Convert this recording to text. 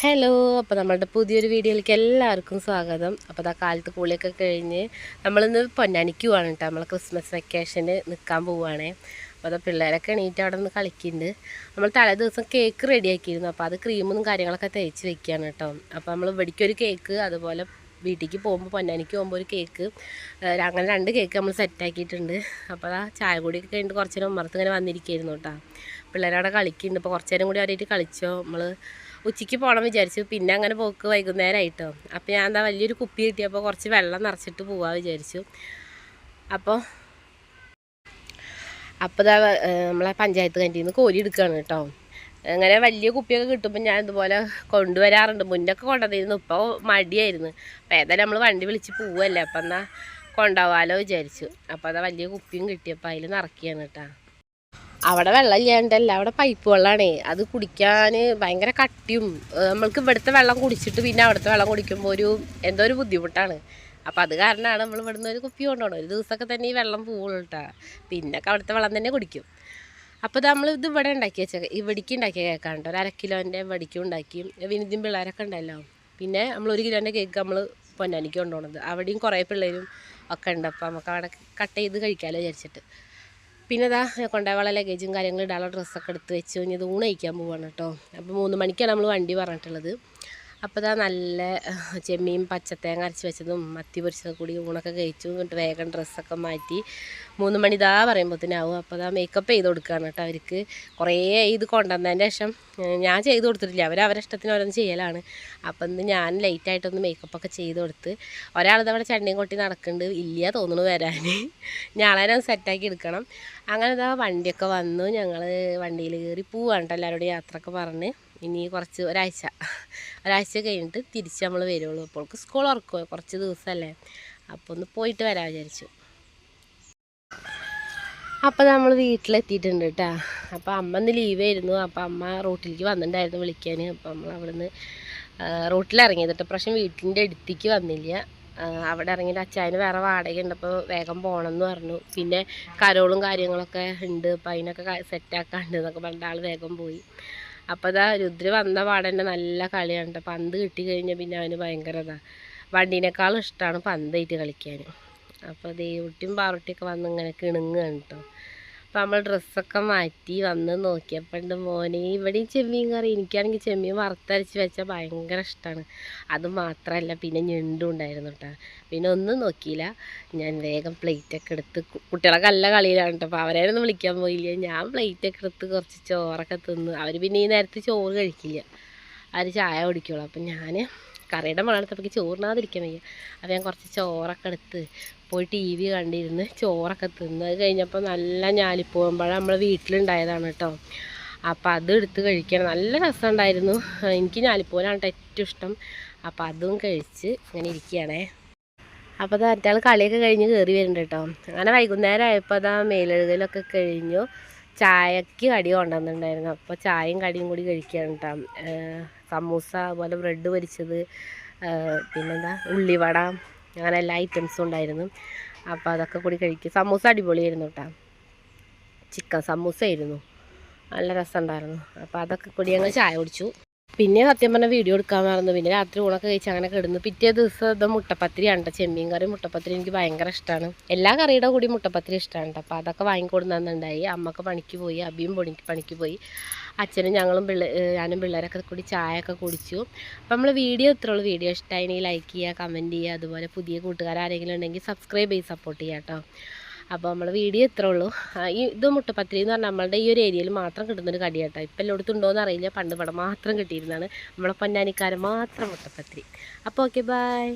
Hello അപ്പോൾ നമ്മളുടെ പുതിയൊരു വീഡിയോയിലേക്ക് എല്ലാവർക്കും സ്വാഗതം. അപ്പോൾ അതാ കാലത്ത് കൂളിയൊക്കെ കഴിഞ്ഞ് നമ്മളിന്ന് പൊന്നാനിക്ക് പോവാണ് കേട്ടോ നമ്മൾ ക്രിസ്മസ് വെക്കേഷന് നിൽക്കാൻ പോവുകയാണേ അപ്പോൾ അതാ പിള്ളേരൊക്കെ എണീറ്റ് അവിടെ നിന്ന് കളിക്കുന്നുണ്ട് നമ്മൾ തലേ ദിവസം കേക്ക് റെഡിയാക്കിയിരുന്നു. അപ്പോൾ അത് ക്രീമും കാര്യങ്ങളൊക്കെ തേച്ച് വെക്കുകയാണ് കേട്ടോ അപ്പോൾ നമ്മൾ ഇവിടേക്കൊരു കേക്ക് അതുപോലെ വീട്ടിലേക്ക് പോകുമ്പോൾ പൊന്നാനിക്ക് പോകുമ്പോൾ ഒരു കേക്ക്. അങ്ങനെ രണ്ട് കേക്ക് നമ്മൾ സെറ്റാക്കിയിട്ടുണ്ട്. അപ്പോൾ ആ ചായ കൂടിയൊക്കെ കഴിഞ്ഞിട്ട് കുറച്ച് നേരം ഉമ്മറത്ത് ഇങ്ങനെ വന്നിരിക്കുകയായിരുന്നു കേട്ടോ പിള്ളേരവിടെ കളിക്കുന്നുണ്ട് അപ്പോൾ കുറച്ച് നേരം കൂടി അവരായിട്ട് കളിച്ചോ? നമ്മൾ ഉച്ചയ്ക്ക് പോകണം വിചാരിച്ചു. പിന്നെ അങ്ങനെ പോക്ക് വൈകുന്നേരമായിട്ടോ അപ്പോൾ ഞാൻ എന്താ വലിയൊരു കുപ്പി കിട്ടിയപ്പോൾ കുറച്ച് വെള്ളം നിറച്ചിട്ട് പോവാ വിചാരിച്ചു. അപ്പോൾ അപ്പോൾ ഇതാ നമ്മളെ പഞ്ചായത്ത് നിന്ന് കോരി എടുക്കുകയാണ് കേട്ടോ. അങ്ങനെ വലിയ കുപ്പിയൊക്കെ കിട്ടുമ്പോൾ ഞാൻ ഇതുപോലെ കൊണ്ടുവരാറുണ്ട്. മുന്നൊക്കെ കൊണ്ടുവന്നിരുന്നു. ഇപ്പോൾ മടിയായിരുന്നു. അപ്പോൾ ഏതായാലും നമ്മൾ വണ്ടി വിളിച്ച് പോവല്ലേ. അപ്പം എന്നാൽ കൊണ്ടുപോകാമല്ലോ വിചാരിച്ചു. അപ്പോൾ അതാ വലിയ കുപ്പിയും കിട്ടിയപ്പോൾ അതിൽ നിറക്കുകയാണ് കേട്ടോ. അവിടെ വെള്ളം ഇല്ലാണ്ടല്ല അവിടെ പൈപ്പ് വെള്ളമാണേ അത് കുടിക്കാൻ ഭയങ്കര കട്ടിയും നമ്മൾക്ക് ഇവിടുത്തെ വെള്ളം കുടിച്ചിട്ട് പിന്നെ അവിടുത്തെ വെള്ളം കുടിക്കുമ്പോൾ ഒരു എന്തോ ഒരു ബുദ്ധിമുട്ടാണ്. അപ്പം അത് കാരണമാണ് നമ്മൾ ഇവിടുന്ന് ഒരു കുപ്പി കൊണ്ടുപോകണം ഒരു ദിവസമൊക്കെ തന്നെ ഈ വെള്ളം പോവുള്ളൂ കേട്ടോ പിന്നൊക്കെ അവിടുത്തെ വെള്ളം തന്നെ കുടിക്കും. അപ്പോൾ നമ്മൾ ഇത് ഇവിടെ ഉണ്ടാക്കി വെച്ച ഇവിടേക്ക് ഉണ്ടാക്കിയ കേക്കാണ് ഒരു അര കിലോന്റെ ഇവിടേക്കും ഉണ്ടാക്കി. വിനിതും പിള്ളേരൊക്കെ ഉണ്ടല്ലോ. പിന്നെ നമ്മൾ ഒരു കിലോന്റെ കേക്ക് നമ്മൾ പൊന്നാനിക്ക് കൊണ്ടുപോകണത് അവിടെയും കുറേ പിള്ളേരും ഒക്കെ ഉണ്ട്. അപ്പം നമുക്ക് അവിടെ കട്ട് ചെയ്ത് കഴിക്കാമല്ലോ വിചാരിച്ചിട്ട്. പിന്നെ ഇതാ കൊണ്ടുപോയുള്ള ലഗേജും കാര്യങ്ങളും ഇടാനുള്ള ഡ്രസ്സൊക്കെ എടുത്ത് വെച്ച് ഊണ് കഴിക്കാൻ പോവാണ് കേട്ടോ. അപ്പോൾ മൂന്ന് മണിക്കാണ് നമ്മൾ വണ്ടി പറഞ്ഞിട്ടുള്ളത്. അപ്പോൾ ഇതാ നല്ല ചെമ്മീൻ പച്ചത്തേങ്ങ അരച്ച് വെച്ചതും മത്തി പൊരിച്ചതും കൂടി ഊണൊക്കെ കഴിച്ചു. എന്നിട്ട് വേഗം ഡ്രസ്സൊക്കെ മാറ്റി മൂന്ന് മണി ഇതാ പറയുമ്പോഴത്തേനാവും അപ്പോൾ ഇതാ മേക്കപ്പ് ചെയ്ത് കൊടുക്കുകയാണ് കേട്ടോ അവർക്ക്. കുറേ ഇത് കൊണ്ടുവന്നതിന്റെ ശേഷം ഞാൻ ചെയ്ത് കൊടുത്തിട്ടില്ല. അവർ അവരുടെ ഇഷ്ടത്തിന് ഓരോന്ന് ചെയ്യലാണ്. അപ്പം ഇന്ന് ഞാൻ ലൈറ്റായിട്ടൊന്ന് മേക്കപ്പൊക്കെ ചെയ്ത് കൊടുത്ത് ഒരാളിത് അവിടെ ചണ്ടിയും കൊട്ടി നടക്കുന്നുണ്ട്. ഇല്ല തോന്നുന്നു വരാൻ ഞാളെ സെറ്റാക്കി എടുക്കണം. അങ്ങനെ ഇതാ വണ്ടിയൊക്കെ വന്നു. ഞങ്ങൾ വണ്ടിയിൽ കയറി പോവാണ് കേട്ടോ എല്ലാവരോടും യാത്രയൊക്കെ പറഞ്ഞ്. ഇനി കുറച്ച് ഒരാഴ്ച. ഒരാഴ്ച കഴിഞ്ഞിട്ട് തിരിച്ച് നമ്മൾ വരുള്ളൂ. അപ്പോൾ സ്കൂൾ ഉറക്കുമോ കുറച്ച് ദിവസമല്ലേ അപ്പോൾ ഒന്ന് പോയിട്ട് വരാൻ വിചാരിച്ചു. അപ്പോൾ നമ്മൾ വീട്ടിലെത്തിയിട്ടുണ്ട് കേട്ടോ. അപ്പോൾ അമ്മ ഇന്ന് ലീവായിരുന്നു അപ്പോൾ അമ്മ റോട്ടിലേക്ക് വന്നിട്ടുണ്ടായിരുന്നു വിളിക്കാൻ. അപ്പോൾ നമ്മൾ അവിടുന്ന് റോട്ടിലിറങ്ങിയത് കേട്ടോ. പ്രാവശ്യം വീട്ടിന്റെ അടുത്തേക്ക് വന്നില്ല. അവിടെ ഇറങ്ങിയിട്ട് അച്ചായന് വേറെ വാടക ഉണ്ട്. അപ്പോൾ വേഗം പോകണം എന്ന് പറഞ്ഞു. പിന്നെ കരോളും കാര്യങ്ങളൊക്കെ ഉണ്ട്. അപ്പോൾ അതിനൊക്കെ സെറ്റാക്കാണ്ട് എന്നൊക്കെ പറഞ്ഞിട്ട് ആൾ വേഗം പോയി. അപ്പോൾ ഇതാ രുദ്ര വന്ന പാടന്നെ നല്ല കളിയാണ്. പന്ത് കിട്ടി കഴിഞ്ഞാൽ പിന്നെ അവന് ഭയങ്കര ഇതാ. വണ്ടീനേക്കാളും ഇഷ്ടമാണ് പന്തായിട്ട് കളിക്കാൻ അപ്പോൾ ദേവുട്ടിയും പാറുട്ടിയൊക്കെ വന്ന് ഇങ്ങനെ കിണുങ്ങുകയാണ് കേട്ടോ അപ്പോൾ നമ്മൾ ഡ്രസ്സൊക്കെ മാറ്റി വന്ന് നോക്കിയപ്പോൾ ഉണ്ട് മോനെ ഇവിടെയും ചെമ്മീൻ കറി എനിക്കാണെങ്കിൽ ചെമ്മീൻ വറുത്തരച്ച് വെച്ചാൽ ഭയങ്കര ഇഷ്ടമാണ് അത് മാത്രമല്ല പിന്നെ ഞെണ്ടും ഉണ്ടായിരുന്നു കേട്ടോ പിന്നെ ഒന്നും നോക്കിയില്ല. ഞാൻ വേഗം പ്ലേറ്റൊക്കെ എടുത്ത് കുട്ടികളൊക്കെ നല്ല കളിയിലാണ് കേട്ടോ അപ്പോൾ അവരെയൊന്നും വിളിക്കാൻ പോയില്ല. ഞാൻ പ്ലേറ്റൊക്കെ എടുത്ത് കുറച്ച് ചോറൊക്കെ തിന്ന് അവർ പിന്നെ ഈ നേരത്തെ ചോറ് കഴിക്കില്ല. അവർ ചായ കുടിക്കുള്ളൂ. അപ്പം ഞാൻ കറിയുടെ മണത്തപ്പോൾ ചോറിനാതിരിക്കാൻ വയ്യ അപ്പോൾ ഞാൻ കുറച്ച് ചോറൊക്കെ എടുത്ത് പോയി ടി വി കണ്ടിരുന്ന് ചോറൊക്കെ തിന്ന്. അത് കഴിഞ്ഞപ്പോൾ നല്ല ഞാലിപ്പോകുമ്പോഴാണ് നമ്മളെ വീട്ടിലുണ്ടായതാണ് കേട്ടോ അപ്പോൾ അത് എടുത്ത് കഴിക്കണം നല്ല രസമുണ്ടായിരുന്നു. എനിക്ക് ഞാലിപ്പോലാണ് കേട്ടോ ഏറ്റവും ഇഷ്ടം. അപ്പോൾ അതും കഴിച്ച് ഇങ്ങനെ ഇരിക്കുകയാണേ. അപ്പോൾ അത് മറ്റാൾ കളിയൊക്കെ കഴിഞ്ഞ് കയറി വരുന്നുണ്ട് കേട്ടോ അങ്ങനെ വൈകുന്നേരം ആയപ്പോൾ അതാ മേലെഴുകലൊക്കെ കഴിഞ്ഞു ചായക്ക് കടി കൊണ്ടുവന്നിട്ടുണ്ടായിരുന്നു. അപ്പോൾ ചായയും കടിയും കൂടി കഴിക്കുകയാണ് കേട്ടോ സമൂസ അതുപോലെ ബ്രെഡ് പൊരിച്ചത് പിന്നെന്താ ഉള്ളിവട അങ്ങനെ എല്ലാ ഐറ്റംസും ഉണ്ടായിരുന്നു. അപ്പോൾ അതൊക്കെ കൂടി കഴിക്കും. സമൂസ അടിപൊളിയായിരുന്നു കേട്ടോ ചിക്കൻ സമൂസ ആയിരുന്നു നല്ല രസമുണ്ടായിരുന്നു. അപ്പോൾ അതൊക്കെ കൂടി ഞങ്ങൾ ചായ കുടിച്ചു. പിന്നെ സത്യം പറഞ്ഞ വീഡിയോ എടുക്കാൻ മറന്നു. പിന്നെ രാത്രി ഊണൊക്കെ കഴിച്ച് അങ്ങനെ കിടന്നു പിറ്റേ ദിവസം ഇത് മുട്ടപ്പത്തിരിയാണ് ഉണ്ട് ചെമ്മീൻ കറി മുട്ടപ്പത്തിരി എനിക്ക് ഭയങ്കര ഇഷ്ടമാണ് എല്ലാ കറിയുടെ കൂടി മുട്ടപ്പത്തിരി ഇഷ്ടമാണ് അപ്പോൾ അതൊക്കെ വാങ്ങിക്കൊടുന്നുണ്ടായി അമ്മയ്ക്ക് പണിക്ക് പോയി അബിയും പണിക്ക് പണിക്ക് പോയി. അച്ഛനും ഞങ്ങളും പിള്ളേ ഞാനും പിള്ളേരൊക്കെ കൂടി ചായയൊക്കെ കുടിച്ചു. അപ്പോൾ നമ്മൾ വീഡിയോ ഇത്രേ ഉള്ളൂ. വീഡിയോ ഇഷ്ടമായി ലൈക്ക് ചെയ്യുക കമന്റ് ചെയ്യുക അതുപോലെ പുതിയ കൂട്ടുകാർ ആരെങ്കിലും ഉണ്ടെങ്കിൽ സബ്സ്ക്രൈബ് ചെയ്ത് സപ്പോർട്ട് ചെയ്യാം കേട്ടോ അപ്പോൾ നമ്മൾ വീഡിയോ ഇത്രേ ഉള്ളൂ. ഈ ഇത് മുട്ടപ്പത്തിരി എന്ന് പറഞ്ഞാൽ നമ്മളുടെ ഈ ഒരു ഏരിയയിൽ മാത്രം കിട്ടുന്നൊരു കടിയാട്ടോ. ഇപ്പം എല്ലായിടത്തും ഉണ്ടോയെന്ന് അറിയില്ല. പണ്ട് ഇവിടെ മാത്രം കിട്ടിയിരുന്നതാണ്. നമ്മളെ പൊന്നാനിക്കാരൻ മാത്രം മുട്ടപ്പത്തിരി. അപ്പോൾ ഓക്കെ ബൈ